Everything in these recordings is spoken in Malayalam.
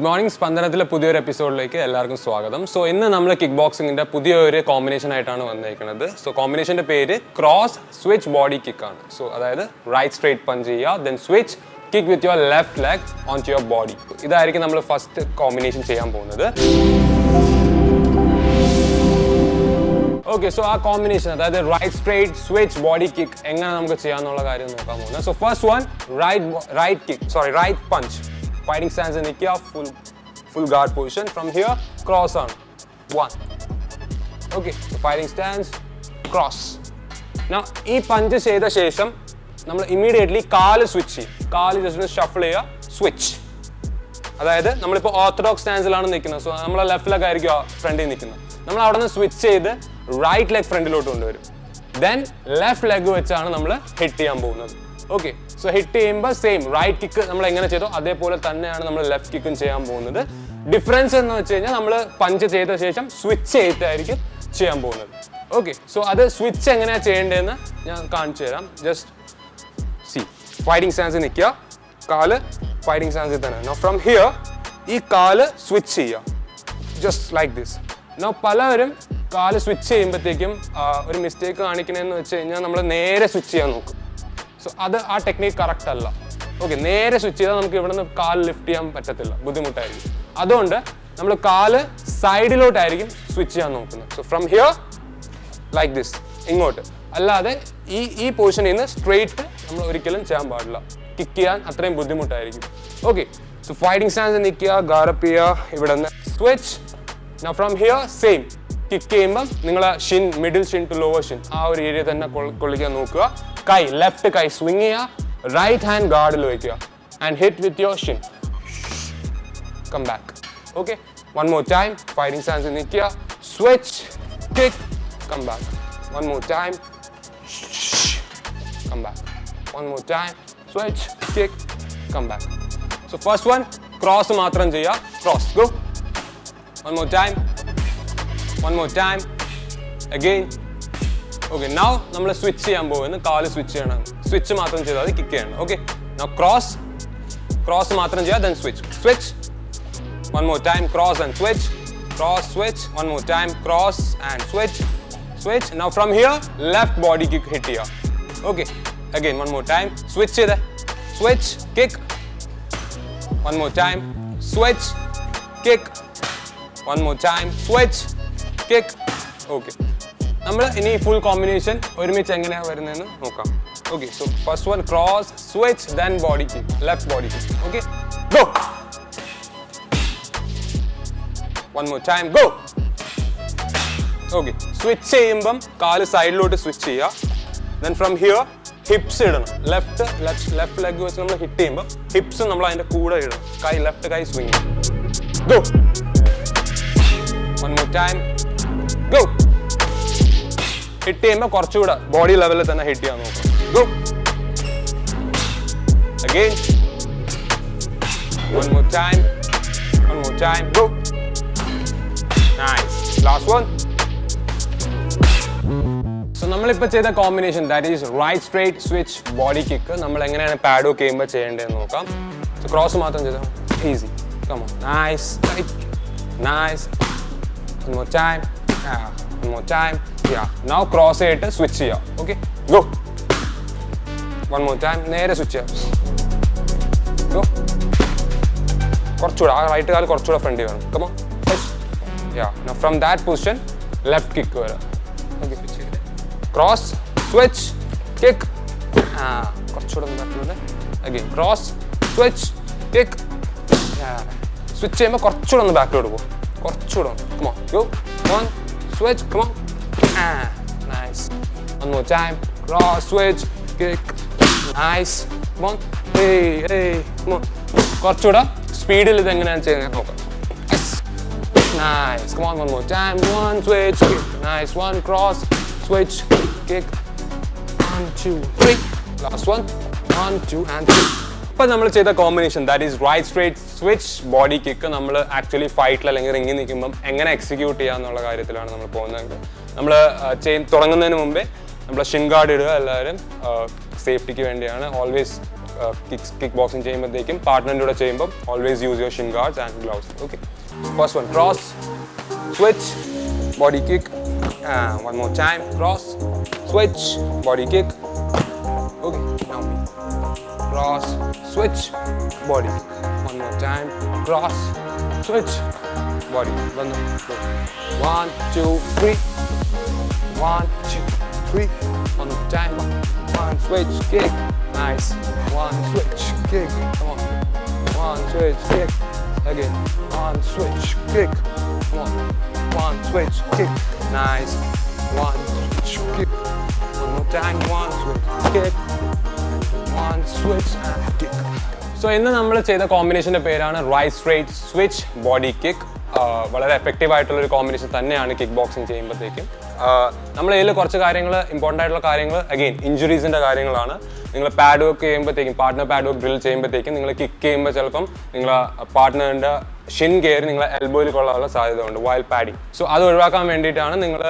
ഗുഡ് മോർണിംഗ് സ്പന്ദനത്തിലെ പുതിയൊരു എപ്പിസോഡിലേക്ക് എല്ലാവർക്കും സ്വാഗതം. സോ ഇന്ന് നമ്മൾ കിക്ക് ബോക്സിംഗിന്റെ പുതിയൊരു കോമ്പിനേഷൻ ആയിട്ടാണ് വന്നിരിക്കുന്നത് സോ കോമ്പിനേഷന്റെ പേര് ക്രോസ് സ്വിച്ച് ബോഡി കിക്ക് ആണ്. സോ അതായത് റൈറ്റ് സ്ട്രേറ്റ് പഞ്ച് ചെയ്യുക then switch kick with your left leg on to your body ഇതായിരിക്കും നമ്മൾ ഫസ്റ്റ് കോമ്പിനേഷൻ ചെയ്യാൻ പോകുന്നത്. ഓക്കെ സോ ആ കോമ്പിനേഷൻ അതായത് right straight switch body kick എങ്ങനെ നമുക്ക് ചെയ്യാന്നുള്ള കാര്യം നോക്കാൻ പോകുന്നത്. So first one right right kick sorry right punch fighting stance നിൽക്കുക full full guard position from here cross ആണ് one okay fighting stance cross ഈ പഞ്ച് ചെയ്ത ശേഷം നമ്മൾ ഇമ്മീഡിയറ്റ്ലി കാൽ സ്വിച്ച് ചെയ്യും. കാൽ ജസ്റ്റ് ഷഫിൾ ചെയ്യുക സ്വിച്ച് അതായത് നമ്മളിപ്പോൾ ഓർത്തഡോക്സ് സ്റ്റാൻസിലാണ് നിൽക്കുന്നത്. സോ നമ്മളെ ലെഫ്റ്റ് ലെഗ് ആയിരിക്കും ഫ്രണ്ടിൽ നിൽക്കുന്നത്. നമ്മൾ അവിടെ നിന്ന് സ്വിച്ച് ചെയ്ത് റൈറ്റ് ലെഗ് ഫ്രണ്ടിലോട്ട് കൊണ്ടുവരും. ദെൻ ലെഫ്റ്റ് ലെഗ് വെച്ചാണ് നമ്മൾ ഹിറ്റ് ചെയ്യാൻ പോകുന്നത്. ഓക്കെ സോ ഹിറ്റ് ചെയ്യുമ്പോൾ സെയിം റൈറ്റ് കിക്ക് നമ്മൾ എങ്ങനെ ചെയ്തോ അതേപോലെ തന്നെയാണ് നമ്മൾ ലെഫ്റ്റ് കിക്കും ചെയ്യാൻ പോകുന്നത്. ഡിഫറൻസ് എന്ന് വെച്ച് കഴിഞ്ഞാൽ നമ്മൾ പഞ്ച് ചെയ്ത ശേഷം സ്വിച്ച് ചെയ്തിട്ടായിരിക്കും ചെയ്യാൻ പോകുന്നത്. ഓക്കെ സോ അത് സ്വിച്ച് എങ്ങനെയാണ് ചെയ്യേണ്ടതെന്ന് ഞാൻ കാണിച്ചു തരാം. ജസ്റ്റ് സി ഫൈറ്റിംഗ് സ്റ്റാൻസിൽ നിൽക്കുക. കാൽ ഫൈറ്റിംഗ് സ്റ്റാൻസിൽ തന്നെ. നോ ഫ്രം ഹിയർ ഈ കാൽ സ്വിച്ച് ചെയ്യുക. ജസ്റ്റ് ലൈക്ക് ദിസ് നോ പലവരും കാൽ സ്വിച്ച് ചെയ്യുമ്പോഴത്തേക്കും ഒരു മിസ്റ്റേക്ക് കാണിക്കണമെന്ന് വെച്ച് കഴിഞ്ഞാൽ നമ്മൾ നേരെ സ്വിച്ച് ചെയ്യാൻ നോക്കും. സോ അത് ആ ടെക്നീക്ക് കറക്റ്റ് അല്ല. ഓക്കെ നേരെ സ്വിച്ച് ചെയ്താൽ നമുക്ക് ഇവിടെ നിന്ന് കാൽ ലിഫ്റ്റ് ചെയ്യാൻ പറ്റത്തില്ല. ബുദ്ധിമുട്ടായിരിക്കും. അതുകൊണ്ട് നമ്മൾ കാൽ സൈഡിലോട്ടായിരിക്കും സ്വിച്ച് ചെയ്യാൻ നോക്കുന്നത്. So from here like this ഇങ്ങോട്ട്. അല്ലാതെ ഈ ഈ പൊസിഷനിൽ നിന്ന് സ്ട്രെയിറ്റ് നമ്മൾ ഒരിക്കലും ചെയ്യാൻ പാടില്ല. കിക്ക് ചെയ്യാൻ അത്രയും ബുദ്ധിമുട്ടായിരിക്കും. ഓക്കെ സോ ഫൈറ്റിംഗ് സ്റ്റാൻസ് നിൽക്കുക ഗാറപ്പ് ചെയ്യുക ഇവിടെ നിന്ന് switch from here same kick ചെയ്യുമ്പം നിങ്ങൾ shin middle shin to lower shin ആ ഒരു ഏരിയ തന്നെ കൊള്ളിക്കാൻ നോക്കുക. കൈ ലെഫ്റ്റ് കൈ സ്വിങ് ചെയ്യുക റൈറ്റ് ഹാൻഡ് ഗാർഡിൽ വയ്ക്കുക and hit with your shin come back. Okay, one more time. Fighting stance in Nikia. Switch, kick, come back. One more time. Come back. One more time. Switch, kick, come back. So first one, cross matram jaya. Cross. Go. One more time. One more time. Again. Okay now നമ്മൾ സ്വിച്ച് ചെയ്യാൻ പോകുന്നു കാൽ സ്വിച്ച് ചെയ്യണം സ്വിച്ച് മാത്രം ചെയ്താൽ മതി കിക്ക് ചെയ്യണം ഓക്കെ നൗ ക്രോസ് ക്രോസ് മാത്രം ചെയ്യുക then switch switch One more time, cross and switch. Cross, switch. One more time, cross and switch. Switch. Now from here, left body kick hit here. Okay. Again, one more time. Switch it. Switch, kick. One more time. Switch, kick. One more time. Switch, kick. Okay. നമ്മൾ ഇനി ഫുൾ കോമ്പിനേഷൻ ഒരുമിച്ച് എങ്ങനെയാണ് വരുന്നതെന്ന് നോക്കാം. Okay so first one cross switch then body കി ലെഫ്റ്റ് ബോഡി കി okay go one more time go okay switch ചെയ്യുമ്പം കാൽ സൈഡിലോട്ട് സ്വിച്ച് ചെയ്യുക. ദെൻ ഫ്രം ഹിയർ ഹിപ്സ് ഇടണം. ലെഫ്റ്റ് ലെഫ്റ്റ് ലെഗ് വെച്ച് നമ്മൾ ഹിറ്റ് ചെയ്യുമ്പോൾ ഹിപ്സ് നമ്മൾ അതിന്റെ കൂടെ ഇടണം. കൈ ലെഫ്റ്റ് കൈ swing go one more time go hit ചെയ്യുമ്പോൾ കുറച്ചുകൂടെ ബോഡി ലെവലിൽ തന്നെ ഹിറ്റ് ചെയ്യാൻ നോക്കാം. Go more time more time so ചെയ്ത combination that is right straight switch body kick നമ്മൾ എങ്ങനെയാണ് പാഡ് ഒക്കെ ചെയ്യുമ്പോൾ ചെയ്യേണ്ടതെന്ന് നോക്കാം. സോ ക്രോസ് മാത്രം ചെയ്താൽ easy come on nice nice time. Yeah one more time. Yeah. Now cross it switch ചെയ്യാം Okay. Go. one more time. നേരെ switch ചെയ്യാം Go. കുറച്ചുകൂടെ. ആ റൈറ്റ് കാൽ കുറച്ചുകൂടെ ഫ്രണ്ടിൽ വേണം. Come on yeah from that position left kick വരാം. ഓക്കെ ക്രോസ് സ്വിച്ച് കിക്ക് ആ കുറച്ചുകൂടെ ഒന്ന് again cross switch kick switch ചെയ്യുമ്പോൾ കുറച്ചുകൂടെ ഒന്ന് ബാക്കിലോട്ട് പോകും കുറച്ചുകൂടെ come on you one switch come on ആ nice one more time cross switch kick nice come on ഏയ് ഏയ് കമോൺ കുറച്ചുകൂടെ സ്പീഡിൽ ഇത് എങ്ങനെയാണ് ചെയ്യുന്നത് നോക്കാം Nice. Come on, one more time. One switch, kick. Nice. One cross, switch, kick. One, two, three. Last one. One, two, and three. ഇപ്പം നമ്മൾ ചെയ്ത combination that is right straight switch body kick നമ്മൾ ആക്ച്വലി ഫൈറ്റിൽ അല്ലെങ്കിൽ റിങ്ങിൽ നിൽക്കുമ്പം എങ്ങനെ എക്സിക്യൂട്ട് ചെയ്യുക എന്നുള്ള കാര്യത്തിലാണ് നമ്മൾ പോകുന്നത്. നമ്മൾ ചെയ് തുടങ്ങുന്നതിന് മുമ്പേ നമ്മൾ ഷിൻ ഗാർഡ് ഇടുക എല്ലാവരും സേഫ്റ്റിക്ക് വേണ്ടിയാണ്. ഓൾവേസ് കിക്സ് കിക്ക് ബോക്സിംഗ് ചെയ്യുമ്പോഴത്തേക്കും പാർട്ട്ണറിന്റെ കൂടെ ചെയ്യുമ്പോൾ always use your shin guards and gloves okay first one cross switch body kick one more time cross switch body kick okay cross, switch, body. One more time, cross, switch, body. One, two, one, two, three. One, two, three. One more time, one, switch, kick. Nice. One, switch, kick. Come on. One, switch, kick. Again. One, switch, kick. Come on. One, switch, kick. Nice. One, switch, kick. One more time, one, switch, kick. Switch and kick. So ഇന്ന് നമ്മൾ ചെയ്ത കോമ്പിനേഷന്റെ പേരാണ് right straight switch body kick വളരെ എഫക്റ്റീവ് ആയിട്ടുള്ള ഒരു കോമ്പിനേഷൻ തന്നെയാണ് കിക്ക് ബോക്സിങ് ചെയ്യുമ്പോഴത്തേക്കും നമ്മൾ ഇതിൽ കുറച്ച് കാര്യങ്ങൾ ഇമ്പോർട്ടന്റ് ആയിട്ടുള്ള കാര്യങ്ങൾ അഗെയിൻ ഇഞ്ചുറീസിന്റെ കാര്യങ്ങളാണ്. നിങ്ങൾ പാഡ് വർക്ക് ചെയ്യുമ്പോഴത്തേക്കും പാർട്ട്ണർ പാഡ് വർക്ക് ഡ്രിൽ ചെയ്യുമ്പോഴത്തേക്കും നിങ്ങൾ കിക്ക് ചെയ്യുമ്പോൾ ചിലപ്പം നിങ്ങളെ പാർട്ട്ണറിന്റെ ഷിൻ കെയർ നിങ്ങളെ എൽബോയിൽ കൊള്ളാനുള്ള സാധ്യത ഉണ്ട് വൈൽ പാഡിങ് സോ അത് ഒഴിവാക്കാൻ വേണ്ടിയിട്ടാണ് നിങ്ങൾ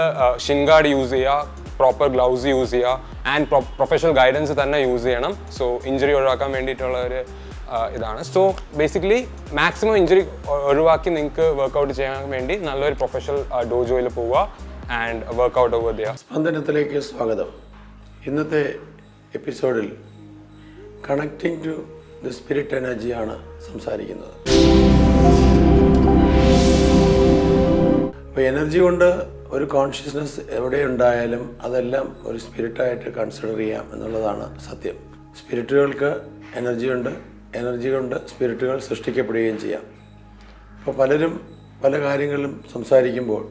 ഷിൻ ഗാർഡ് യൂസ് ചെയ്യുക പ്രോപ്പർ ഗ്ലൗസ് യൂസ് ചെയ്യുക ആൻഡ് പ്രൊഫഷണൽ ഗൈഡൻസ് തന്നെ യൂസ് ചെയ്യണം. സോ ഇഞ്ചുറി ഒഴിവാക്കാൻ വേണ്ടിയിട്ടുള്ള ഒരു ഇതാണ്. സോ ബേസിക്കലി മാക്സിമം ഇഞ്ചുറി ഒഴിവാക്കി നിങ്ങൾക്ക് വർക്കൗട്ട് ചെയ്യാൻ വേണ്ടി നല്ലൊരു പ്രൊഫഷണൽ ഡോജോയിൽ പോവുക ആൻഡ് വർക്കൗട്ട് ഓവർ ചെയ്യുക സ്പന്ദനത്തിലേക്ക് സ്വാഗതം. ഇന്നത്തെ എപ്പിസോഡിൽ കണക്റ്റിംഗ് ടു ദി സ്പിരിറ്റ് എനർജിയാണ് സംസാരിക്കുന്നത്. അപ്പോൾ എനർജി കൊണ്ട് ഒരു കോൺഷ്യസ്നസ് എവിടെ ഉണ്ടായാലും അതെല്ലാം ഒരു സ്പിരിറ്റായിട്ട് കൺസിഡർ ചെയ്യാം എന്നുള്ളതാണ് സത്യം. സ്പിരിറ്റുകൾക്ക് എനർജി ഉണ്ട് എനർജി കൊണ്ട് സ്പിരിറ്റുകൾ സൃഷ്ടിക്കപ്പെടുകയും ചെയ്യാം. അപ്പോൾ പലരും പല കാര്യങ്ങളിലും സംസാരിക്കുമ്പോൾ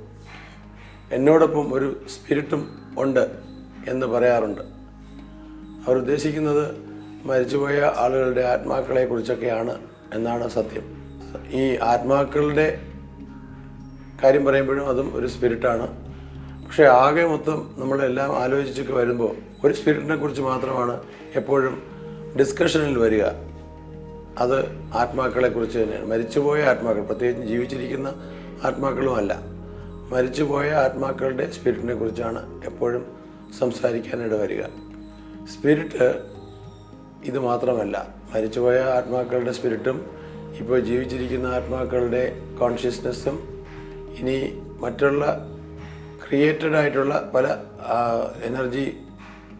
എന്നോടൊപ്പം ഒരു സ്പിരിറ്റും ഉണ്ട് എന്ന് പറയാറുണ്ട്. അവർ ഉദ്ദേശിക്കുന്നത് മരിച്ചുപോയ ആളുകളുടെ ആത്മാക്കളെ കുറിച്ചൊക്കെയാണ് എന്നാണ് സത്യം. ഈ ആത്മാക്കളുടെ കാര്യം പറയുമ്പോഴും അതും ഒരു സ്പിരിറ്റാണ്. പക്ഷേ ആകെ മൊത്തം നമ്മളെല്ലാം ആലോചിച്ചൊക്കെ വരുമ്പോൾ ഒരു സ്പിരിറ്റിനെ കുറിച്ച് മാത്രമാണ് എപ്പോഴും ഡിസ്കഷനിൽ വരിക. അത് ആത്മാക്കളെ കുറിച്ച് തന്നെയാണ്. മരിച്ചുപോയ ആത്മാക്കൾ പ്രത്യേകിച്ച് ജീവിച്ചിരിക്കുന്ന ആത്മാക്കളുമല്ല മരിച്ചുപോയ ആത്മാക്കളുടെ സ്പിരിറ്റിനെ കുറിച്ചാണ് എപ്പോഴും സംസാരിക്കാനിട വരിക. സ്പിരിറ്റ് ഇത് മാത്രമല്ല. മരിച്ചുപോയ ആത്മാക്കളുടെ സ്പിരിറ്റും ഇപ്പോൾ ജീവിച്ചിരിക്കുന്ന ആത്മാക്കളുടെ കോൺഷ്യസ്നെസ്സും ഇനി മറ്റുള്ള ക്രിയേറ്റഡ് ആയിട്ടുള്ള പല എനർജി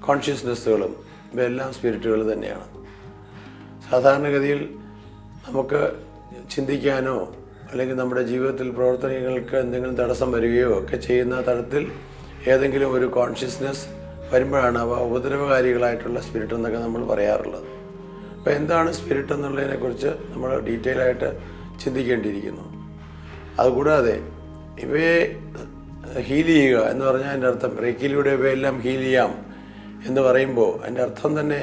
കോൺഷ്യസ്നെസ്സുകളും ഇവയെല്ലാം സ്പിരിറ്റുകൾ തന്നെയാണ്. സാധാരണഗതിയിൽ നമുക്ക് ചിന്തിക്കാനോ അല്ലെങ്കിൽ നമ്മുടെ ജീവിതത്തിൽ പ്രവർത്തനങ്ങൾക്ക് എന്തെങ്കിലും തടസ്സം വരികയോ ഒക്കെ ചെയ്യുന്ന തരത്തിൽ ഏതെങ്കിലും ഒരു കോൺഷ്യസ്നെസ് വരുമ്പോഴാണ് അവ ഉപദ്രവകാരികളായിട്ടുള്ള സ്പിരിറ്റ് എന്നൊക്കെ നമ്മൾ പറയാറുള്ളത്. അപ്പോൾ എന്താണ് സ്പിരിറ്റ് എന്നുള്ളതിനെക്കുറിച്ച് നമ്മൾ ഡീറ്റെയിൽ ആയിട്ട് ചിന്തിക്കേണ്ടിയിരിക്കുന്നു. അതുകൂടാതെ ഇവയെ ഹീൽ ചെയ്യുക എന്ന് പറഞ്ഞാൽ എന്റെ അർത്ഥം റേക്കിലൂടെ ഇവയെല്ലാം ഹീൽ ചെയ്യാം എന്ന് പറയുമ്പോൾ അതിന്റെ അർത്ഥം തന്നെ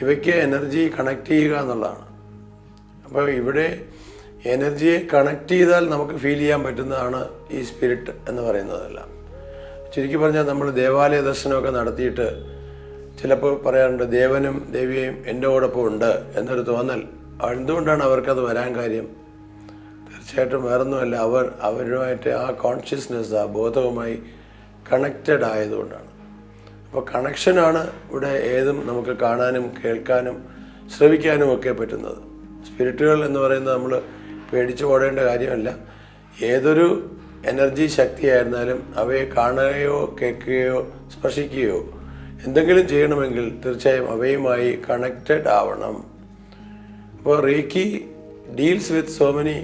ഇവയ്ക്ക് എനർജി കണക്ട് ചെയ്യുക എന്നുള്ളതാണ്. അപ്പോൾ ഇവിടെ എനർജിയെ കണക്ട് ചെയ്താൽ നമുക്ക് ഫീൽ ചെയ്യാൻ പറ്റുന്നതാണ് ഈ സ്പിരിറ്റ് എന്ന് പറയുന്നതെല്ലാം. ചുരുക്കി പറഞ്ഞാൽ നമ്മൾ ദേവാലയ ദർശനമൊക്കെ നടത്തിയിട്ട് ചിലപ്പോൾ പറയാറുണ്ട് ദേവനും ദേവിയെയും എന്റെ കൂടൊപ്പം ഉണ്ട് എന്നൊരു തോന്നൽ. എന്തുകൊണ്ടാണ് അവർക്കത് വരാൻ കാര്യം? തീർച്ചയായിട്ടും വേറൊന്നുമല്ല അവർ അവരുമായിട്ട് ആ കോൺഷ്യസ്നെസ് ആ ബോധവുമായി കണക്റ്റഡ് ആയതുകൊണ്ടാണ്. അപ്പോൾ കണക്ഷനാണ് ഇവിടെ ഏതും നമുക്ക് കാണാനും കേൾക്കാനും ശ്രവിക്കാനും ഒക്കെ പറ്റുന്നത്. സ്പിരിറ്റുകൾ എന്ന് പറയുന്നത് നമ്മൾ പേടിച്ചു പോടേണ്ട കാര്യമല്ല. ഏതൊരു എനർജി ശക്തിയായിരുന്നാലും അവയെ കാണുകയോ കേൾക്കുകയോ സ്പർശിക്കുകയോ എന്തെങ്കിലും ചെയ്യണമെങ്കിൽ തീർച്ചയായും അവയുമായി കണക്റ്റഡ് ആവണം. അപ്പോൾ reiki deals with so many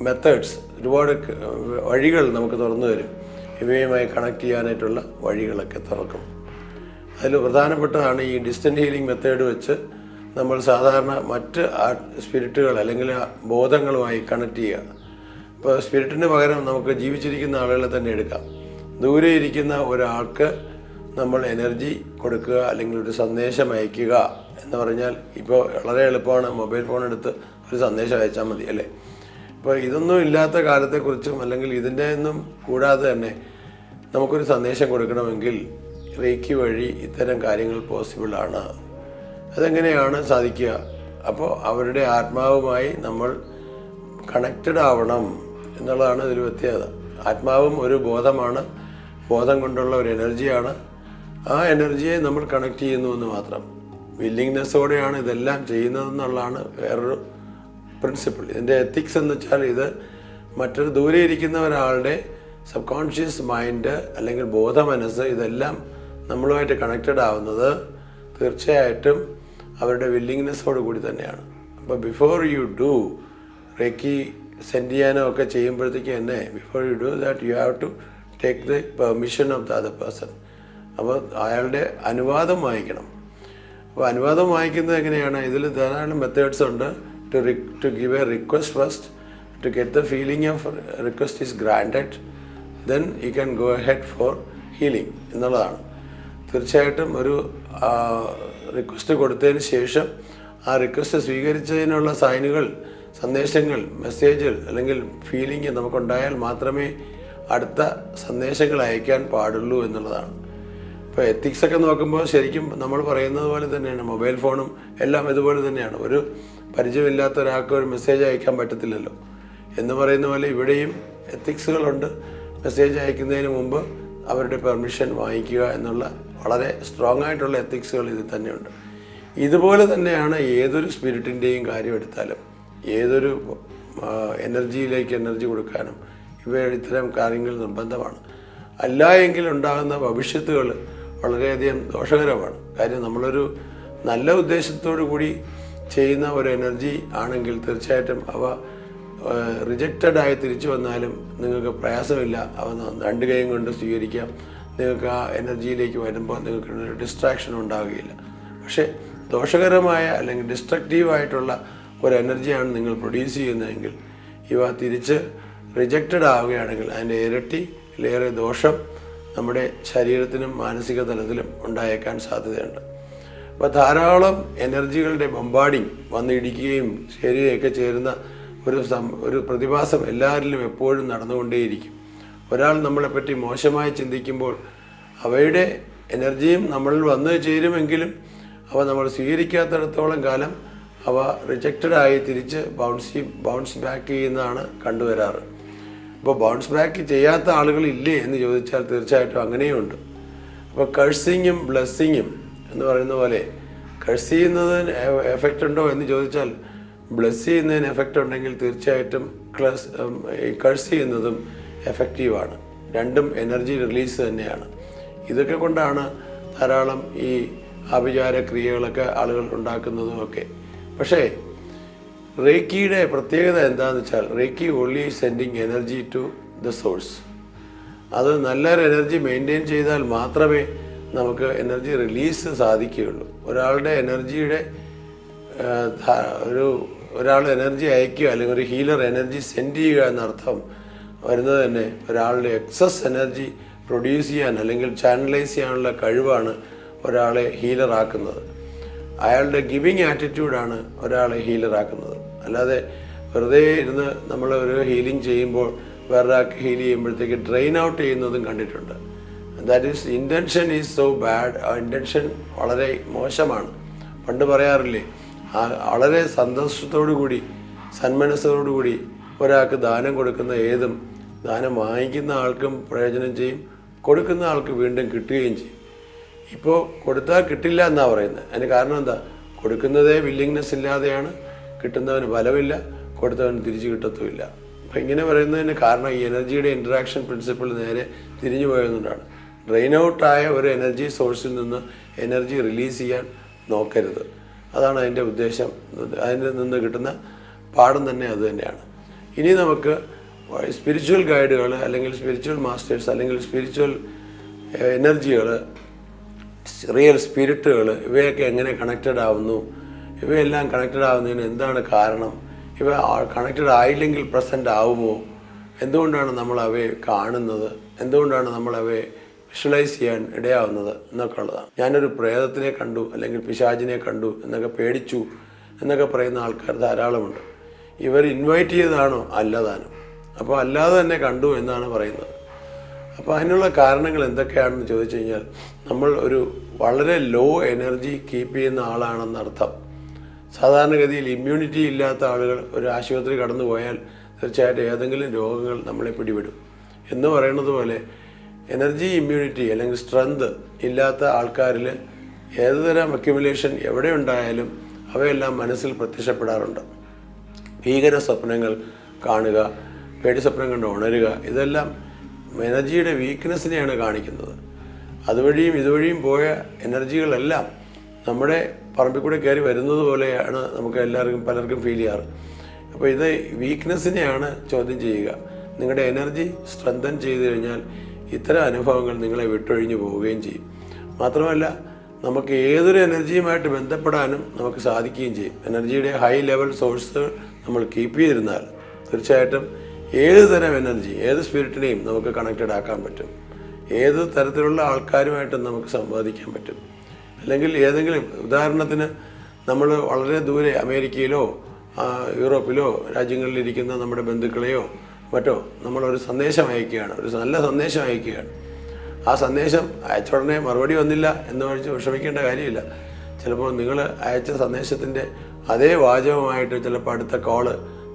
methods ഒരുപാട് വഴികൾ നമുക്ക് തുറന്നു തരും. ഇവയുമായി കണക്ട് ചെയ്യാനായിട്ടുള്ള വഴികളൊക്കെ തുറക്കും. അതിൽ പ്രധാനപ്പെട്ടതാണ് ഈ ഡിസ്റ്റന്റ് ഹീലിംഗ് മെത്തേഡ് വെച്ച് നമ്മൾ സാധാരണ മറ്റ് സ്പിരിറ്റുകൾ അല്ലെങ്കിൽ ബോധങ്ങളുമായി കണക്ട് ചെയ്യുക. ഇപ്പോൾ സ്പിരിറ്റിന് പകരം നമുക്ക് ജീവിച്ചിരിക്കുന്ന ആളുകളെ തന്നെ എടുക്കാം. ദൂരെ ഇരിക്കുന്ന ഒരാൾക്ക് നമ്മൾ എനർജി കൊടുക്കുക അല്ലെങ്കിൽ ഒരു സന്ദേശം അയക്കുക എന്ന് പറഞ്ഞാൽ ഇപ്പോൾ വളരെ എളുപ്പമാണ്. മൊബൈൽ ഫോൺ എടുത്ത് ഒരു സന്ദേശം അയച്ചാൽ മതി അല്ലേ? ഇപ്പോൾ ഇതൊന്നും ഇല്ലാത്ത കാലത്തെക്കുറിച്ചും അല്ലെങ്കിൽ ഇതിന്റെ ഒന്നും കൂടാതെ തന്നെ നമുക്കൊരു സന്ദേശം കൊടുക്കണമെങ്കിൽ റേക്കി വഴി ഇത്തരം കാര്യങ്ങൾ പോസിബിൾ ആണ്. അതെങ്ങനെയാണ് സാധിക്കുക? അപ്പോൾ അവരുടെ ആത്മാവുമായി നമ്മൾ കണക്റ്റഡ് ആവണം എന്നുള്ളതാണ് ഇതിൽ വ്യത്യാസം. ആത്മാവും ഒരു ബോധമാണ്. ബോധം കൊണ്ടുള്ള ഒരു എനർജിയാണ് ആ എനർജിയെ നമ്മൾ കണക്ട് ചെയ്യുന്നു എന്ന് മാത്രം. വില്ലിങ്നെസ്സോടെയാണ് ഇതെല്ലാം ചെയ്യുന്നതെന്നുള്ളതാണ് വേറൊരു പ്രിൻസിപ്പിൾ ഇതിന്റെ എത്തിക്സ് എന്ന് വെച്ചാൽ ഇത് മറ്റൊരു ദൂരെ ഇരിക്കുന്ന ഒരാളുടെ സബ് കോൺഷ്യസ് മൈൻഡ് അല്ലെങ്കിൽ ബോധ ബോധമനസ്സ് ഇതെല്ലാം നമ്മളുമായിട്ട് കണക്റ്റഡ് ആവുന്നത് തീർച്ചയായിട്ടും അവരുടെ വില്ലിങ്നെസ്സോട് കൂടി തന്നെയാണ്. അപ്പോൾ before you do reiki send ചെയ്യാനോ ഒക്കെ ചെയ്യുമ്പോഴത്തേക്ക് തന്നെ before you do that you have to take the permission of the other person അപ്പോൾ അയാളുടെ അനുവാദം വാങ്ങിക്കണം. അപ്പോൾ അനുവാദം വാങ്ങിക്കുന്നത് എങ്ങനെയാണ്? ഇതിൽ ധാരാളം മെത്തേഡ്സ് ഉണ്ട്. To to give a request first, to get the feeling of request is granted, then you can go ahead for healing എന്നുള്ളതാണ്. തീർച്ചയായിട്ടും ഒരു റിക്വസ്റ്റ് കൊടുത്തതിന് ശേഷം ആ റിക്വസ്റ്റ് സ്വീകരിച്ചതിനുള്ള സൈനുകൾ സന്ദേശങ്ങൾ മെസ്സേജുകൾ അല്ലെങ്കിൽ ഫീലിംഗ് നമുക്കുണ്ടായാൽ മാത്രമേ അടുത്ത സന്ദേശങ്ങൾ അയക്കാൻ പാടുള്ളൂ എന്നുള്ളതാണ്. ഇപ്പോൾ എത്തിക്സ് ഒക്കെ നോക്കുമ്പോൾ ശരിക്കും നമ്മൾ പറയുന്നത് പോലെ തന്നെയാണ്. മൊബൈൽ ഫോണും എല്ലാം ഇതുപോലെ തന്നെയാണ്. ഒരു പരിചയമില്ലാത്ത ഒരാൾക്ക് ഒരു മെസ്സേജ് അയക്കാൻ പറ്റത്തില്ലല്ലോ. എന്ന് പറയുന്ന പോലെ ഇവിടെയും എത്തിക്സുകളുണ്ട് മെസ്സേജ് അയക്കുന്നതിന് മുമ്പ് അവരുടെ പെർമിഷൻ വാങ്ങിക്കുക എന്നുള്ള വളരെ സ്ട്രോങ് ആയിട്ടുള്ള എത്തിക്സുകൾ ഇതിൽ തന്നെയുണ്ട്. ഇതുപോലെ തന്നെയാണ് ഏതൊരു സ്പിരിറ്റിന്റെയും കാര്യം എടുത്താലും ഏതൊരു എനർജിയിലേക്ക് എനർജി കൊടുക്കാനും ഇവ ഇത്തരം കാര്യങ്ങൾ നിർബന്ധമാണ്. അല്ല എങ്കിൽ ഉണ്ടാകുന്ന ഭവിഷ്യത്തുകൾ വളരെയധികം ദോഷകരമാണ്. കാര്യം നമ്മളൊരു നല്ല ഉദ്ദേശത്തോടു കൂടി ചെയ്യുന്ന ഒരു എനർജി ആണെങ്കിൽ തീർച്ചയായിട്ടും അവ റിജക്റ്റഡ് ആയി തിരിച്ചു വന്നാലും നിങ്ങൾക്ക് പ്രയാസമില്ല. അവ രണ്ട് കൈയും കൊണ്ട് സ്വീകരിക്കാം. നിങ്ങൾക്ക് ആ എനർജിയിലേക്ക് വരുമ്പോൾ നിങ്ങൾക്ക് ഡിസ്ട്രാക്ഷൻ ഉണ്ടാവുകയില്ല. പക്ഷേ ദോഷകരമായ അല്ലെങ്കിൽ ഡിസ്ട്രക്റ്റീവായിട്ടുള്ള ഒരു എനർജിയാണ് നിങ്ങൾ പ്രൊഡ്യൂസ് ചെയ്യുന്നതെങ്കിൽ ഇവ തിരിച്ച് റിജക്റ്റഡ് ആവുകയാണെങ്കിൽ അതിന്റെ ഇരട്ടി ഏറെ ദോഷം നമ്മുടെ ശരീരത്തിനും മാനസിക തലത്തിലും ഉണ്ടായേക്കാൻ സാധ്യതയുണ്ട്. അപ്പോൾ ധാരാളം എനർജികളുടെ ബൊമ്പാഡിങ് വന്നിടിക്കുകയും ശരീരമൊക്കെ ചേരുന്ന ഒരു ഒരു പ്രതിഭാസം എല്ലാവരിലും എപ്പോഴും നടന്നുകൊണ്ടേയിരിക്കും. ഒരാൾ നമ്മളെപ്പറ്റി മോശമായി ചിന്തിക്കുമ്പോൾ അവയുടെ എനർജിയും നമ്മളിൽ വന്നു ചേരുമെങ്കിലും അവ നമ്മൾ സ്വീകരിക്കാത്തിടത്തോളം കാലം അവ റിജക്റ്റഡായി തിരിച്ച് ബൗൺസ് ബൗൺസ് ബാക്ക് ചെയ്യുന്നതാണ് കണ്ടുവരാറ്. അപ്പോൾ ബൗൺസ് ബാക്ക് ചെയ്യാത്ത ആളുകൾ ഇല്ലേ എന്ന് ചോദിച്ചാൽ തീർച്ചയായിട്ടും അങ്ങനെയുണ്ട്. അപ്പോൾ കഴ്സിങ്ങും ബ്ലെസ്സിങ്ങും എന്ന് പറയുന്ന പോലെ കഴ്സ് ചെയ്യുന്നതിന് എഫക്റ്റ് ഉണ്ടോ എന്ന് ചോദിച്ചാൽ ബ്ലെസ് ചെയ്യുന്നതിന് എഫക്റ്റ് ഉണ്ടെങ്കിൽ തീർച്ചയായിട്ടും ക്ലസ് കഴ്സ് ചെയ്യുന്നതും എഫക്റ്റീവാണ് രണ്ടും എനർജി റിലീസ് തന്നെയാണ്. ഇതൊക്കെ കൊണ്ടാണ് ധാരാളം ഈ ആഭിചാര ക്രിയകളൊക്കെ ആളുകൾ ഉണ്ടാക്കുന്നതും ഒക്കെ പക്ഷേ റേക്കിയുടെ പ്രത്യേകത എന്താണെന്ന് വെച്ചാൽ reiki only sending energy to the source അത് നല്ലൊരു എനർജി മെയിന്റെയിൻ ചെയ്താൽ മാത്രമേ നമുക്ക് എനർജി റിലീസ് സാധിക്കുകയുള്ളൂ. ഒരാളുടെ എനർജിയുടെ ഒരു ഒരാൾ എനർജി അയക്കുക അല്ലെങ്കിൽ ഒരു ഹീലർ എനർജി സെൻഡ് ചെയ്യുക എന്നർത്ഥം വരുന്നത് തന്നെ ഒരാളുടെ എക്സസ് എനർജി പ്രൊഡ്യൂസ് ചെയ്യാൻ അല്ലെങ്കിൽ ചാനലൈസ് ചെയ്യാനുള്ള കഴിവാണ് ഒരാളെ ഹീലറാക്കുന്നത് അയാളുടെ ഗിവിങ് ആറ്റിറ്റ്യൂഡാണ് ഒരാളെ ഹീലറാക്കുന്നത് അല്ലാതെ വെറുതെ ഇരുന്ന് നമ്മൾ ഒരു ഹീലിംഗ് ചെയ്യുമ്പോൾ വേറൊരാൾക്ക് ഹീൽ ചെയ്യുമ്പോഴത്തേക്ക് ഡ്രെയിൻ ഔട്ട് ചെയ്യുന്നതും കണ്ടിട്ടുണ്ട്. That is intention is so bad intention വളരെ മോശമാണ്. പണ്ട് പറയാറില്ലേ വളരെ സന്തോഷത്തോടു കൂടി സന്മനസ്സോടു കൂടി ഒരാൾക്ക് ദാനം കൊടുക്കുന്ന ഏതും ദാനം വാങ്ങിക്കുന്ന ആൾക്കും പ്രയോജനം ചെയ്യും കൊടുക്കുന്ന ആൾക്ക് വീണ്ടും കിട്ടുകയും ചെയ്യും. ഇപ്പോൾ കൊടുത്താൽ കിട്ടില്ല എന്നാണ് പറയുന്നത്. അതിന് കാരണം എന്താ? കൊടുക്കുന്നതേ വില്ലിങ്നെസ് ഇല്ലാതെയാണ് കിട്ടുന്നവന് ഫലമില്ല കൊടുത്തവന് തിരിച്ചു കിട്ടത്തുമില്ല. അപ്പം ഇങ്ങനെ പറയുന്നതിന് കാരണം ഈ എനർജിയുടെ ഇൻട്രാക്ഷൻ പ്രിൻസിപ്പിൾ നേരെ തിരിഞ്ഞു പോയതുകൊണ്ടാണ്. ഡ്രെയിൻ ഔട്ടായ ഒരു എനർജി സോഴ്സിൽ നിന്ന് എനർജി റിലീസ് ചെയ്യാൻ നോക്കരുത്. അതാണ് അതിന്റെ ഉദ്ദേശം. അതിൽ നിന്ന് കിട്ടുന്ന പാഠം തന്നെ അത് തന്നെയാണ്. ഇനി നമുക്ക് സ്പിരിച്വൽ ഗൈഡുകൾ അല്ലെങ്കിൽ സ്പിരിച്വൽ മാസ്റ്റേഴ്സ് അല്ലെങ്കിൽ സ്പിരിച്വൽ എനർജികൾ റിയൽ സ്പിരിറ്റുകൾ ഇവയൊക്കെ എങ്ങനെ കണക്റ്റഡ് ആവുന്നു ഇവയെല്ലാം കണക്റ്റഡ് ആവുന്നതിന് എന്താണ് കാരണം? ഇവ കണക്റ്റഡ് ആയില്ലെങ്കിൽ പ്രസന്റ് ആവുമോ? എന്തുകൊണ്ടാണ് നമ്മൾ അവയെ കാണുന്നത്? എന്തുകൊണ്ടാണ് നമ്മൾ അവയെ വിഷ്വലൈസ് ചെയ്യാൻ ഇടയാവുന്നത്? എന്നൊക്കെ ഉള്ളതാണ്. ഞാനൊരു പ്രേതത്തിനെ കണ്ടു അല്ലെങ്കിൽ പിശാചിനെ കണ്ടു എന്നൊക്കെ പേടിച്ചു എന്നൊക്കെ പറയുന്ന ആൾക്കാർ ധാരാളമുണ്ട്. ഇവർ ഇൻവൈറ്റ് ചെയ്തതാണോ? അല്ലതാനും അപ്പോൾ അല്ലാതെ തന്നെ കണ്ടു എന്നാണ് പറയുന്നത്. അപ്പോൾ അതിനുള്ള കാരണങ്ങൾ എന്തൊക്കെയാണെന്ന് ചോദിച്ചു കഴിഞ്ഞാൽ നമ്മൾ ഒരു വളരെ ലോ എനർജി കീപ്പ് ചെയ്യുന്ന ആളാണെന്ന് അർത്ഥം സാധാരണഗതിയിൽ ഇമ്മ്യൂണിറ്റി ഇല്ലാത്ത ആളുകൾ ഒരു ആശുപത്രി കടന്നു പോയാൽ തീർച്ചയായിട്ടും ഏതെങ്കിലും രോഗങ്ങൾ നമ്മളെ പിടിപെടും. എന്ന് പറയുന്നത് പോലെ എനർജി ഇമ്മ്യൂണിറ്റി അല്ലെങ്കിൽ സ്ട്രെങ്ത് ഇല്ലാത്ത ആൾക്കാരിൽ ഏതുതരം അക്യുമുലേഷൻ എവിടെ ഉണ്ടായാലും അവയെല്ലാം മനസ്സിൽ പ്രത്യക്ഷപ്പെടാറുണ്ട്. ഭീകര സ്വപ്നങ്ങൾ കാണുക പേടി സ്വപ്നം കണ്ട് ഉണരുക ഇതെല്ലാം എനർജിയുടെ വീക്ക്നെസ്സിനെയാണ് കാണിക്കുന്നത്. അതുവഴിയും ഇതുവഴിയും പോയ എനർജികളെല്ലാം നമ്മുടെ പറമ്പിൽ കൂടെ കയറി വരുന്നത് പോലെയാണ് നമുക്ക് എല്ലാവർക്കും പലർക്കും ഫീൽ ചെയ്യാറ്. അപ്പോൾ ഇത് വീക്ക്നെസ്സിനെയാണ് ചോദ്യം ചെയ്യുക. നിങ്ങളുടെ എനർജി സ്ട്രെങ്തൻ ചെയ്തു കഴിഞ്ഞാൽ ഇത്തരം അനുഭവങ്ങൾ നിങ്ങളെ വിട്ടൊഴിഞ്ഞു പോവുകയും ചെയ്യും. മാത്രമല്ല നമുക്ക് ഏതൊരു എനർജിയുമായിട്ട് ബന്ധപ്പെടാനും നമുക്ക് സാധിക്കുകയും ചെയ്യും. എനർജിയുടെ ഹൈ ലെവൽ സോഴ്സ് നമ്മൾ കീപ്പ് ചെയ്തിരുന്നാൽ തീർച്ചയായിട്ടും ഏത് തരം എനർജി ഏത് സ്പിരിറ്റിനെയും നമുക്ക് കണക്റ്റഡ് ആക്കാൻ പറ്റും. ഏത് തരത്തിലുള്ള ആൾക്കാരുമായിട്ടും നമുക്ക് സംവാദിക്കാൻ പറ്റും. അല്ലെങ്കിൽ ഏതെങ്കിലും ഉദാഹരണത്തിന് നമ്മൾ വളരെ ദൂരെ അമേരിക്കയിലോ യൂറോപ്പിലോ രാജ്യങ്ങളിലിരിക്കുന്ന നമ്മുടെ ബന്ധുക്കളെയോ മറ്റോ നമ്മളൊരു സന്ദേശം അയക്കുകയാണ്. ഒരു നല്ല സന്ദേശം അയക്കുകയാണ്. ആ സന്ദേശം അയച്ച ഉടനെ മറുപടി വന്നില്ല എന്ന് വെച്ച് വിഷമിക്കേണ്ട കാര്യമില്ല. ചിലപ്പോൾ നിങ്ങൾ അയച്ച സന്ദേശത്തിന്റെ അതേ വാചകമായിട്ട് ചിലപ്പോൾ അടുത്ത കോൾ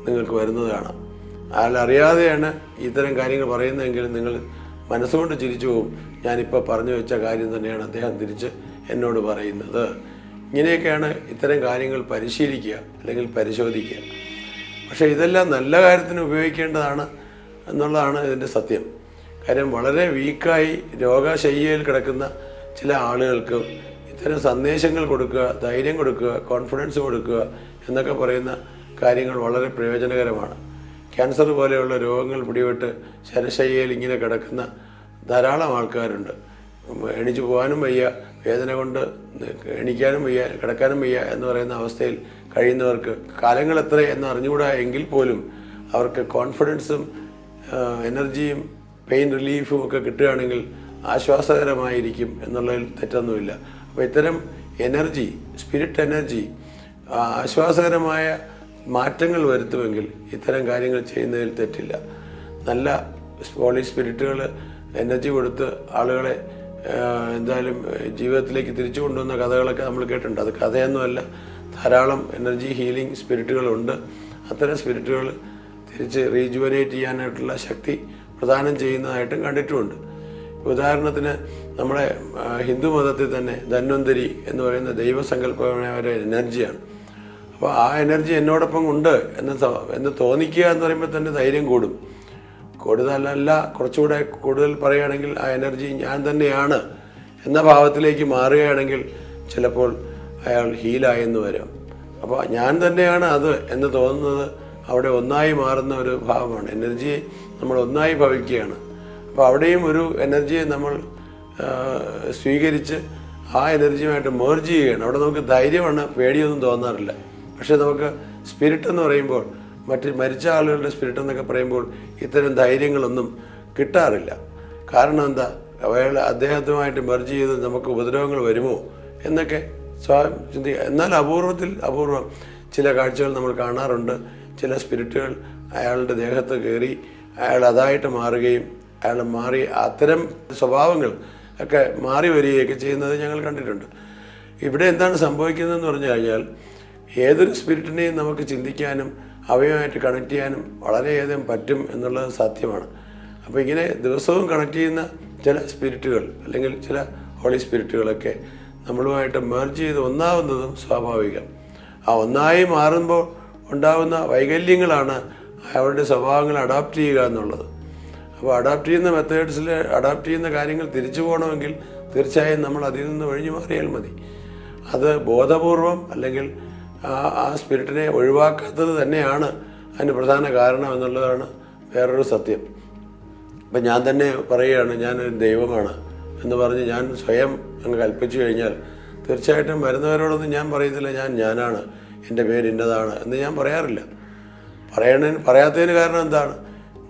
നിങ്ങൾക്ക് വരുന്നത് കാണാം. അയാൾ അറിയാതെയാണ് ഇത്തരം കാര്യങ്ങൾ പറയുന്നതെങ്കിൽ നിങ്ങൾ മനസ്സുകൊണ്ട് ചിരിച്ചു പോകും ഞാനിപ്പോൾ പറഞ്ഞു വെച്ച കാര്യം തന്നെയാണ് അദ്ദേഹം തിരിച്ച് എന്നോട് പറയുന്നത് ഇങ്ങനെയൊക്കെയാണ് ഇത്തരം കാര്യങ്ങൾ പരിശീലിക്കുക അല്ലെങ്കിൽ പരിശോധിക്കുക. പക്ഷേ ഇതെല്ലാം നല്ല കാര്യത്തിന് ഉപയോഗിക്കേണ്ടതാണ് എന്നുള്ളതാണ് ഇതിന്റെ സത്യം. കാര്യം വളരെ വീക്കായി രോഗശയ്യയിൽ കിടക്കുന്ന ചില ആളുകൾക്ക് ഇത്തരം സന്ദേശങ്ങൾ കൊടുക്കുക ധൈര്യം കൊടുക്കുക കോൺഫിഡൻസ് കൊടുക്കുക എന്നൊക്കെ പറയുന്ന കാര്യങ്ങൾ വളരെ പ്രയോജനകരമാണ്. ക്യാൻസർ പോലെയുള്ള രോഗങ്ങൾ പിടിപെട്ട് ശരശയ്യയിൽ ഇങ്ങനെ കിടക്കുന്ന ധാരാളം ആൾക്കാരുണ്ട്. എണിച്ചു പോകാനും വയ്യ വേദന കൊണ്ട് എണിക്കാനും വയ്യ കിടക്കാനും വയ്യ എന്ന് പറയുന്ന അവസ്ഥയിൽ കഴിയുന്നവർക്ക് കാലങ്ങൾ എത്ര എന്ന് അറിഞ്ഞുകൂടാ എങ്കിൽ പോലും അവർക്ക് കോൺഫിഡൻസും എനർജിയും പെയിൻ റിലീഫും ഒക്കെ കിട്ടുകയാണെങ്കിൽ ആശ്വാസകരമായിരിക്കും എന്നുള്ളതിൽ തെറ്റൊന്നുമില്ല. അപ്പോൾ ഇത്തരം എനർജി സ്പിരിറ്റ് എനർജി ആശ്വാസകരമായ മാറ്റങ്ങൾ വരുത്തുമെങ്കിൽ ഇത്തരം കാര്യങ്ങൾ ചെയ്യുന്നതിൽ തെറ്റില്ല. നല്ല ഹോളി സ്പിരിറ്റുകൾ എനർജി കൊടുത്ത് ആളുകളെ എന്തായാലും ജീവിതത്തിലേക്ക് തിരിച്ചു കൊണ്ടുവന്ന കഥകളൊക്കെ നമ്മൾ കേട്ടിട്ടുണ്ട്. അത് കഥയൊന്നുമല്ല ധാരാളം എനർജി ഹീലിംഗ് സ്പിരിറ്റുകളുണ്ട് അത്തരം സ്പിരിറ്റുകൾ തിരിച്ച് റീജുവനേറ്റ് ചെയ്യാനായിട്ടുള്ള ശക്തി പ്രദാനം ചെയ്യുന്നതായിട്ടും കണ്ടിട്ടുമുണ്ട് ഉദാഹരണത്തിന് നമ്മുടെ ഹിന്ദു മതത്തിൽ തന്നെ ധന്വന്തരി എന്ന് പറയുന്ന ദൈവസങ്കല്പമായ ഒരു എനർജിയാണ് അപ്പോൾ ആ എനർജി എന്നോടൊപ്പം ഉണ്ട് എന്ന് എന്ന് തോന്നിക്കുക എന്ന് പറയുമ്പോൾ തന്നെ ധൈര്യം കൂടും. കൂടുതലല്ല കുറച്ചുകൂടെ കൂടുതൽ പറയുകയാണെങ്കിൽ ആ എനർജി ഞാൻ തന്നെയാണ് എന്ന ഭാവത്തിലേക്ക് മാറുകയാണെങ്കിൽ ചിലപ്പോൾ അയാൾ ഹീലായെന്ന് വരും. അപ്പോൾ ഞാൻ തന്നെയാണ് അത് എന്ന് തോന്നുന്നത് അവിടെ ഒന്നായി മാറുന്ന ഒരു ഭാവമാണ്. എനർജി നമ്മൾ ഒന്നായി ഭവിക്കുകയാണ്. അപ്പോൾ അവിടെയും ഒരു എനർജിയെ നമ്മൾ സ്വീകരിച്ച് ആ എനർജിയുമായിട്ട് മേർജ് ചെയ്യുകയാണ്. അവിടെ നമുക്ക് ധൈര്യമാണ് പേടിയൊന്നും തോന്നാറില്ല. പക്ഷേ നമുക്ക് സ്പിരിറ്റ് എന്ന് പറയുമ്പോൾ മറ്റ് മരിച്ച ആളുകളുടെ സ്പിരിറ്റ് എന്നൊക്കെ പറയുമ്പോൾ ഇത്തരം ധൈര്യങ്ങളൊന്നും കിട്ടാറില്ല. കാരണം എന്താ? അയാൾ അദ്ദേഹത്തുമായിട്ട് മെർജ് ചെയ്ത് നമുക്ക് ഉപദ്രവങ്ങൾ വരുമോ എന്നൊക്കെ സ്വയം ചിന്തിക്കുക എന്നാൽ അപൂർവത്തിൽ അപൂർവം ചില കാഴ്ചകൾ നമ്മൾ കാണാറുണ്ട്. ചില സ്പിരിറ്റുകൾ അയാളുടെ ദേഹത്ത് കയറി അയാൾ അതായിട്ട് മാറുകയും അയാൾ മാറി അത്തരം സ്വഭാവങ്ങൾ ഒക്കെ മാറി വരികയൊക്കെ ചെയ്യുന്നത് ഞങ്ങൾ കണ്ടിട്ടുണ്ട്. ഇവിടെ എന്താണ് സംഭവിക്കുന്നതെന്ന് പറഞ്ഞു കഴിഞ്ഞാൽ ഏതൊരു സ്പിരിറ്റിനെയും നമുക്ക് ചിന്തിക്കാനും അവയുമായിട്ട് കണക്ട് ചെയ്യാനും വളരെയധികം പറ്റും എന്നുള്ളത് സത്യമാണ് അപ്പോൾ ഇങ്ങനെ ദിവസവും കണക്ട് ചെയ്യുന്ന ചില സ്പിരിറ്റുകൾ അല്ലെങ്കിൽ ചില ഹോളി സ്പിരിറ്റുകളൊക്കെ നമ്മളുമായിട്ട് മെർജ് ചെയ്ത് ഒന്നാവുന്നതും സ്വാഭാവികം. ആ ഒന്നായി മാറുമ്പോൾ ഉണ്ടാകുന്ന വൈകല്യങ്ങളാണ് അവരുടെ സ്വഭാവങ്ങൾ അഡാപ്റ്റ് ചെയ്യുക എന്നുള്ളത്. അപ്പോൾ അഡാപ്റ്റ് ചെയ്യുന്ന മെത്തേഡ്സിൽ അഡാപ്റ്റ് ചെയ്യുന്ന കാര്യങ്ങൾ തിരിച്ചു പോകണമെങ്കിൽ തീർച്ചയായും നമ്മൾ അതിൽ നിന്ന് ഒഴിഞ്ഞു മാറിയാൽ മതി. അത് ബോധപൂർവം അല്ലെങ്കിൽ ആ സ്പിരിറ്റിനെ ഒഴിവാക്കാത്തത് തന്നെയാണ് അതിന് പ്രധാന കാരണം എന്നുള്ളതാണ് വേറൊരു സത്യം. ഇപ്പം ഞാൻ തന്നെ പറയുകയാണ് ഞാനൊരു ദൈവമാണ് എന്ന് പറഞ്ഞ് ഞാൻ സ്വയം അങ്ങ് കൽപ്പിച്ചു കഴിഞ്ഞാൽ തീർച്ചയായിട്ടും വരുന്നവരോടൊന്നും ഞാൻ പറയുന്നില്ല ഞാൻ ഞാനാണ് എന്റെ പേര് ഇന്നതാണ് എന്ന് ഞാൻ പറയാറില്ല. പറയണതിന് പറയാത്തതിന് കാരണം എന്താണ്?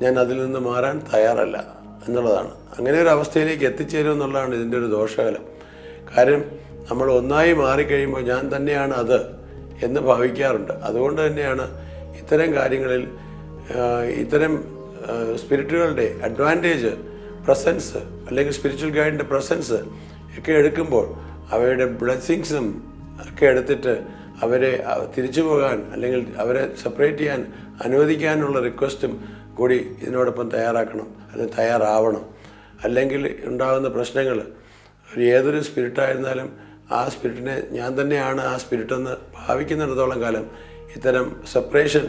ഞാൻ അതിൽ നിന്ന് മാറാൻ തയ്യാറല്ല എന്നുള്ളതാണ്. അങ്ങനെ ഒരു അവസ്ഥയിലേക്ക് എത്തിച്ചേരും എന്നുള്ളതാണ് ഇതിന്റെ ഒരു ദോഷകലം. കാര്യം നമ്മൾ ഒന്നായി മാറിക്കഴിയുമ്പോൾ ഞാൻ തന്നെയാണ് അത് എന്ന് ഭാവിക്കാറുണ്ട് അതുകൊണ്ട് തന്നെയാണ് ഇത്തരം കാര്യങ്ങളിൽ ഇത്തരം സ്പിരിറ്റുകളുടെ അഡ്വാന്റേജ് പ്രസൻസ് അല്ലെങ്കിൽ സ്പിരിച്വൽ ഗൈഡിന്റെ പ്രസൻസ് ഒക്കെ എടുക്കുമ്പോൾ അവയുടെ ബ്ലെസ്സിങ്സും ഒക്കെ എടുത്തിട്ട് അവരെ തിരിച്ചു പോകാൻ അല്ലെങ്കിൽ അവരെ സെപ്പറേറ്റ് ചെയ്യാൻ അനുവദിക്കാനുള്ള റിക്വസ്റ്റും കൂടി ഇതിനോടൊപ്പം തയ്യാറാക്കണം. അല്ലെങ്കിൽ തയ്യാറാവണം. അല്ലെങ്കിൽ ഉണ്ടാകുന്ന പ്രശ്നങ്ങൾ ഏതൊരു സ്പിരിറ്റായിരുന്നാലും ആ സ്പിരിറ്റിനെ ഞാൻ തന്നെയാണ് ആ സ്പിരിറ്റ് എന്ന് ഭാവിക്കുന്നിടത്തോളം കാലം ഇത്തരം സെപ്പറേഷൻ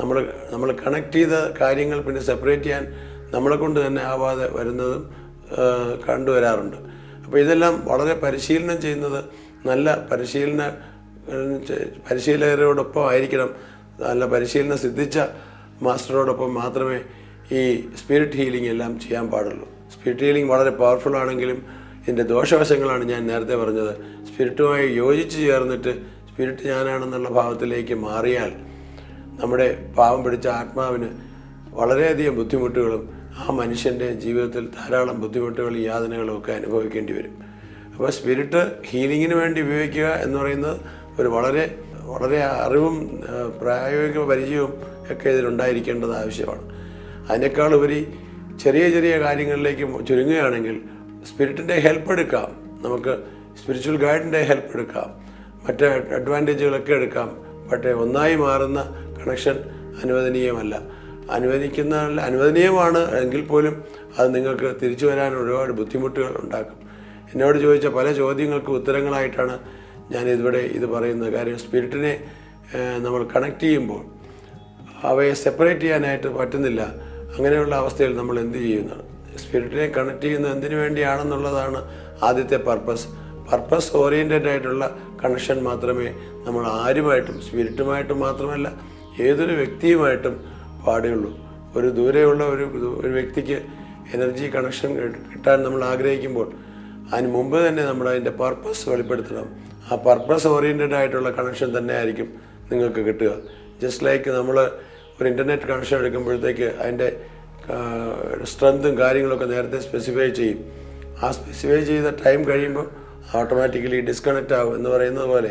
നമ്മൾ നമ്മൾ കണക്ട് ചെയ്ത കാര്യങ്ങൾ പിന്നെ സെപ്പറേറ്റ് ചെയ്യാൻ നമ്മളെ കൊണ്ട് തന്നെ ആവാതെ വരുന്നതും കണ്ടുവരാറുണ്ട്. അപ്പോൾ ഇതെല്ലാം വളരെ പരിശീലനം ചെയ്യുന്നത് നല്ല പരിശീലന പരിശീലകരോടൊപ്പം ആയിരിക്കണം. നല്ല പരിശീലനം സിദ്ധിച്ച മാസ്റ്ററോടൊപ്പം മാത്രമേ ഈ സ്പിരിറ്റ് ഹീലിംഗ് എല്ലാം ചെയ്യാൻ പാടുള്ളൂ. സ്പിരിറ്റ് ഹീലിംഗ് വളരെ പവർഫുൾ ആണെങ്കിലും ഇതിന്റെ ദോഷവശങ്ങളാണ് ഞാൻ നേരത്തെ പറഞ്ഞത്. സ്പിരിറ്റുമായി യോജിച്ച് ചേർന്നിട്ട് സ്പിരിറ്റ് ഞാനാണെന്നുള്ള ഭാവത്തിലേക്ക് മാറിയാൽ നമ്മുടെ പാവം പിടിച്ച ആത്മാവിന് വളരെയധികം ബുദ്ധിമുട്ടുകളും ആ മനുഷ്യന്റെ ജീവിതത്തിൽ ധാരാളം ബുദ്ധിമുട്ടുകളും യാതനകളും ഒക്കെ അനുഭവിക്കേണ്ടി വരും. അപ്പോൾ സ്പിരിറ്റ് ഹീലിങ്ങിന് വേണ്ടി ഉപയോഗിക്കുക എന്ന് പറയുന്നത് ഒരു വളരെ വളരെ അറിവും പ്രായോഗിക പരിചയവും ഒക്കെ ഇതിലുണ്ടായിരിക്കേണ്ടത് ആവശ്യമാണ്. അതിനേക്കാളുപരി ചെറിയ ചെറിയ കാര്യങ്ങളിലേക്ക് ചുരുങ്ങുകയാണെങ്കിൽ സ്പിരിറ്റിന്റെ ഹെൽപ്പ് എടുക്കാം. നമുക്ക് സ്പിരിച്വൽ ഗൈഡിന്റെ ഹെൽപ്പ് എടുക്കാം. മറ്റ് അഡ്വാന്റേജുകളൊക്കെ എടുക്കാം. പക്ഷേ ഒന്നായി മാറുന്ന കണക്ഷൻ അനുവദനീയമല്ല. അനുവദിക്കുന്ന അനുവദനീയമാണ് എങ്കിൽ പോലും അത് നിങ്ങൾക്ക് തിരിച്ചു വരാൻ ഒരുപാട് ബുദ്ധിമുട്ടുകൾ ഉണ്ടാക്കും. എന്നോട് ചോദിച്ച പല ചോദ്യങ്ങൾക്ക് ഉത്തരങ്ങളായിട്ടാണ് ഞാൻ ഇതിവിടെ ഇത് പറയുന്നത് കാര്യം. സ്പിരിറ്റിനെ നമ്മൾ കണക്ട് ചെയ്യുമ്പോൾ അവയെ സെപ്പറേറ്റ് ചെയ്യാനായിട്ട് പറ്റുന്നില്ല. അങ്ങനെയുള്ള അവസ്ഥയിൽ നമ്മൾ എന്ത് ചെയ്യുന്നതാണ് സ്പിരിറ്റിനെ കണക്ട് ചെയ്യുന്നത് എന്തിനു വേണ്ടിയാണെന്നുള്ളതാണ് ആദ്യത്തെ പർപ്പസ്. പർപ്പസ് ഓറിയന്റഡ് ആയിട്ടുള്ള കണക്ഷൻ മാത്രമേ നമ്മൾ ആരുമായിട്ടും സ്പിരിറ്റുമായിട്ടും മാത്രമല്ല ഏതൊരു വ്യക്തിയുമായിട്ടും പാടുള്ളൂ ഒരു ദൂരെയുള്ള ഒരു ഒരു വ്യക്തിക്ക് എനർജി കണക്ഷൻ കിട്ടാൻ നമ്മൾ ആഗ്രഹിക്കുമ്പോൾ അതിന് മുമ്പ് തന്നെ നമ്മൾ അതിന്റെ പർപ്പസ് വെളിപ്പെടുത്തണം. ആ പർപ്പസ് ഓറിയന്റഡ് ആയിട്ടുള്ള കണക്ഷൻ തന്നെ ആയിരിക്കും നിങ്ങൾക്ക് കിട്ടുക. ജസ്റ്റ് ലൈക്ക് നമ്മൾ ഒരു ഇന്റർനെറ്റ് കണക്ഷൻ എടുക്കുമ്പോഴത്തേക്ക് അതിന്റെ സ്ട്രെങ്തും കാര്യങ്ങളൊക്കെ നേരത്തെ സ്പെസിഫൈ ചെയ്യും. ആ സ്പെസിഫൈ ചെയ്ത ടൈം കഴിയുമ്പോൾ ഓട്ടോമാറ്റിക്കലി ഡിസ്കണക്റ്റ് ആവും എന്ന് പറയുന്നത് പോലെ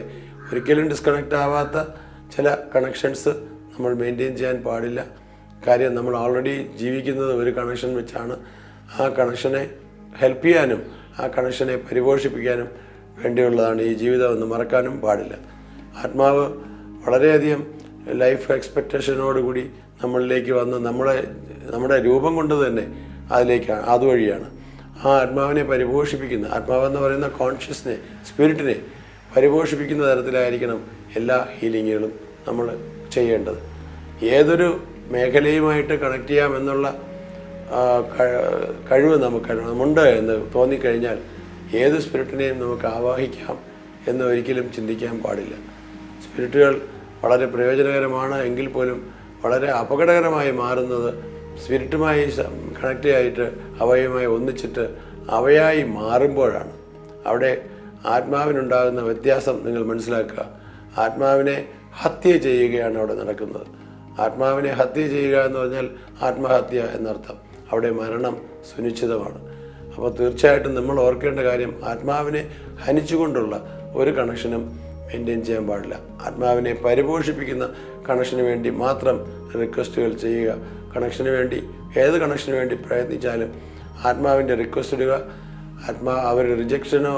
ഒരിക്കലും ഡിസ്കണക്റ്റ് ആവാത്ത ചില കണക്ഷൻസ് നമ്മൾ മെയിന്റെയിൻ ചെയ്യാൻ പാടില്ല. കാര്യം നമ്മൾ ഓൾറെഡി ജീവിക്കുന്നത് ഒരു കണക്ഷൻ വെച്ചാണ്. ആ കണക്ഷനെ ഹെൽപ്പ് ചെയ്യാനും ആ കണക്ഷനെ പരിപോഷിപ്പിക്കാനും വേണ്ടിയുള്ളതാണ് ഈ ജീവിതം എന്ന് മറക്കാനും പാടില്ല. ആത്മാവ് വളരെയധികം ലൈഫ് എക്സ്പെക്റ്റേഷനോടുകൂടി നമ്മളിലേക്ക് വന്ന് നമ്മളെ നമ്മുടെ രൂപം കൊണ്ട് തന്നെ അതിലേക്കാണ് അതുവഴിയാണ്. ആ ആത്മാവിനെ പരിപോഷിപ്പിക്കുന്ന ആത്മാവെന്ന് പറയുന്ന കോൺഷ്യസ്നെ സ്പിരിറ്റിനെ പരിപോഷിപ്പിക്കുന്ന തരത്തിലായിരിക്കണം എല്ലാ ഹീലിങ്ങുകളും നമ്മൾ ചെയ്യേണ്ടത്. ഏതൊരു മേഖലയുമായിട്ട് കണക്ട് ചെയ്യാമെന്നുള്ള കഴിവ് നമുക്ക് ഉണ്ട് എന്ന് തോന്നിക്കഴിഞ്ഞാൽ ഏത് സ്പിരിറ്റിനെയും നമുക്ക് ആവാഹിക്കാം എന്ന് ഒരിക്കലും ചിന്തിക്കാൻ പാടില്ല. സ്പിരിറ്റുകൾ വളരെ പ്രയോജനകരമാണ് എങ്കിൽ പോലും വളരെ അപകടകരമായി മാറുന്നത് സ്പിരിറ്റുമായി കണക്റ്റ് ആയിട്ട് അവയുമായി ഒന്നിച്ചിട്ട് അവയായി മാറുമ്പോഴാണ്. അവിടെ ആത്മാവിനുണ്ടാകുന്ന വ്യത്യാസം നിങ്ങൾ മനസ്സിലാക്കുക. ആത്മാവിനെ ഹത്യ ചെയ്യുകയാണ് അവിടെ നടക്കുന്നത്. ആത്മാവിനെ ഹത്യ ചെയ്യുക എന്ന് പറഞ്ഞാൽ ആത്മഹത്യ എന്നർത്ഥം. അവിടെ മരണം സുനിശ്ചിതമാണ്. അപ്പോൾ തീർച്ചയായിട്ടും നമ്മൾ ഓർക്കേണ്ട കാര്യം ആത്മാവിനെ ഹനിച്ചുകൊണ്ടുള്ള ഒരു കണക്ഷനും മെയിന്റെയിൻ ചെയ്യാൻ പാടില്ല. ആത്മാവിനെ പരിപോഷിപ്പിക്കുന്ന കണക്ഷന് വേണ്ടി മാത്രം റിക്വസ്റ്റുകൾ ചെയ്യുക. കണക്ഷന് വേണ്ടി ഏത് കണക്ഷന് വേണ്ടി പ്രയത്നിച്ചാലും ആത്മാവിന്റെ റിക്വസ്റ്റ് ഇടുക. ആത്മാ അവർ റിജക്ഷനോ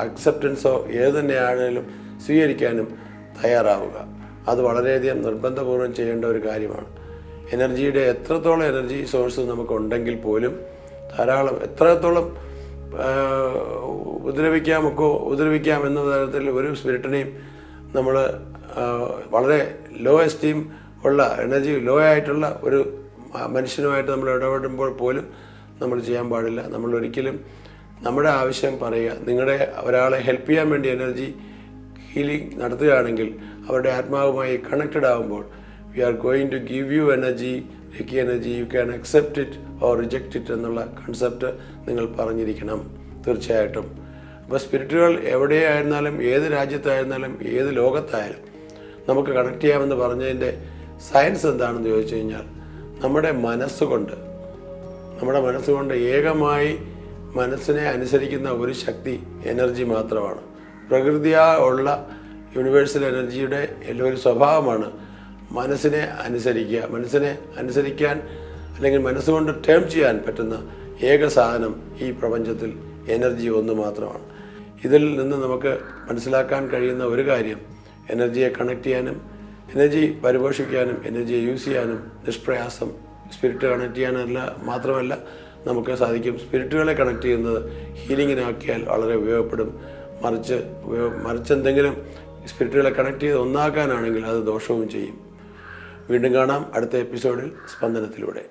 അക്സെപ്റ്റൻസോ ഏത് തന്നെയാണെങ്കിലും സ്വീകരിക്കാനും തയ്യാറാവുക. അത് വളരെയധികം നിർബന്ധപൂർവം ചെയ്യേണ്ട ഒരു കാര്യമാണ്. എനർജിയുടെ എത്രത്തോളം എനർജി സോഴ്സ് നമുക്കുണ്ടെങ്കിൽ പോലും ധാരാളം എത്രത്തോളം ഉപദ്രവിക്കാമൊക്കെ ഉപദ്രവിക്കാം എന്ന തരത്തിൽ ഒരു സ്പിരിറ്റിനെയും നമ്മൾ വളരെ ലോ എസ്റ്റീം ഉള്ള എനർജി ലോ ആയിട്ടുള്ള ഒരു മനുഷ്യനുമായിട്ട് നമ്മൾ ഇടപെടുമ്പോൾ പോലും നമ്മൾ ചെയ്യാൻ പാടില്ല. നമ്മൾ ഒരിക്കലും നമ്മുടെ ആവശ്യം പറയുക നിങ്ങളുടെ ഒരാളെ ഹെൽപ്പ് ചെയ്യാൻ വേണ്ടി എനർജി ഹീലിംഗ് നടത്തുകയാണെങ്കിൽ അവരുടെ ആത്മാവുമായി കണക്റ്റഡ് ആകുമ്പോൾ we are going to give you energy reiki energy you can accept it or reject it എന്നുള്ള കൺസെപ്റ്റ് നിങ്ങൾ പറഞ്ഞിരിക്കണം. തീർച്ചയായിട്ടും. അപ്പോൾ സ്പിരിറ്റുകൾ എവിടെയായിരുന്നാലും ഏത് രാജ്യത്തായിരുന്നാലും ഏത് ലോകത്തായാലും നമുക്ക് കണക്ട് ചെയ്യാമെന്ന് പറഞ്ഞതിന്റെ സയൻസ് എന്താണെന്ന് ചോദിച്ചു കഴിഞ്ഞാൽ നമ്മുടെ മനസ്സുകൊണ്ട് നമ്മുടെ മനസ്സുകൊണ്ട് ഏകമായി മനസ്സിനെ അനുസരിക്കുന്ന ഒരു ശക്തി എനർജി മാത്രമാണ്. പ്രകൃതിയാ ഉള്ള യൂണിവേഴ്സൽ എനർജിയുടെ ഒരു സ്വഭാവമാണ് മനസ്സിനെ അനുസരിക്കുക. മനസ്സിനെ അനുസരിക്കാൻ അല്ലെങ്കിൽ മനസ്സുകൊണ്ട് ടേം ചെയ്യാൻ പറ്റുന്ന ഏക സാധനം ഈ പ്രപഞ്ചത്തിൽ എനർജി ഒന്ന് മാത്രമാണ്. ഇതിൽ നിന്ന് നമുക്ക് മനസ്സിലാക്കാൻ കഴിയുന്ന ഒരു കാര്യം എനർജിയെ കണക്ട് ചെയ്യാനും എനർജി പരിപോഷിപ്പിക്കാനും എനർജിയെ യൂസ് ചെയ്യാനും നിഷ്പ്രയാസം സ്പിരിറ്റ് കണക്ട് ചെയ്യാനല്ല മാത്രമല്ല നമുക്ക് സാധിക്കും. സ്പിരിറ്റുകളെ കണക്ട് ചെയ്യുന്നത് ഹീലിങ്ങിനാക്കിയാൽ വളരെ ഉപയോഗപ്പെടും. മറിച്ച് മറിച്ചെന്തെങ്കിലും സ്പിരിറ്റുകളെ കണക്ട് ചെയ്ത് ഒന്നാക്കാനാണെങ്കിൽ അത് ദോഷവും ചെയ്യും. വീണ്ടും കാണാം അടുത്ത എപ്പിസോഡിൽ സ്പന്ദനത്തിലൂടെ.